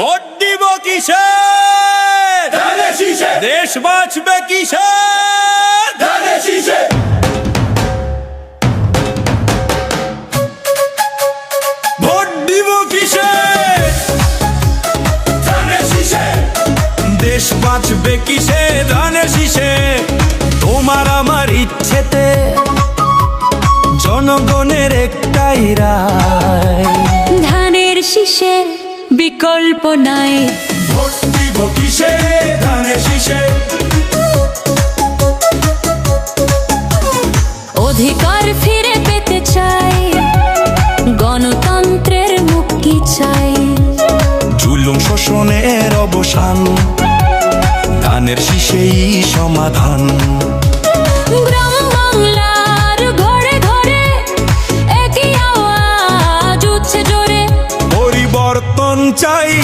Vote দিব কিসে? ধানে দেশ বাঁচবে কিসে? ধানে ভোট দিব কিসে? দেশ বাঁচবে কিসে? ধানের শীষে। তোমার আমার ইচ্ছেতে জনগণের একটাই রায়। ধানের শীষে বিকল্প নাই। ভোট দিব কিসে ধানে শীষে। অধিকার ফিরে পেতে চাই গণতন্ত্রের মুক্তি চাই। জুলুম শোষণের অবসান ধানের শীষেই সমাধান। চাই।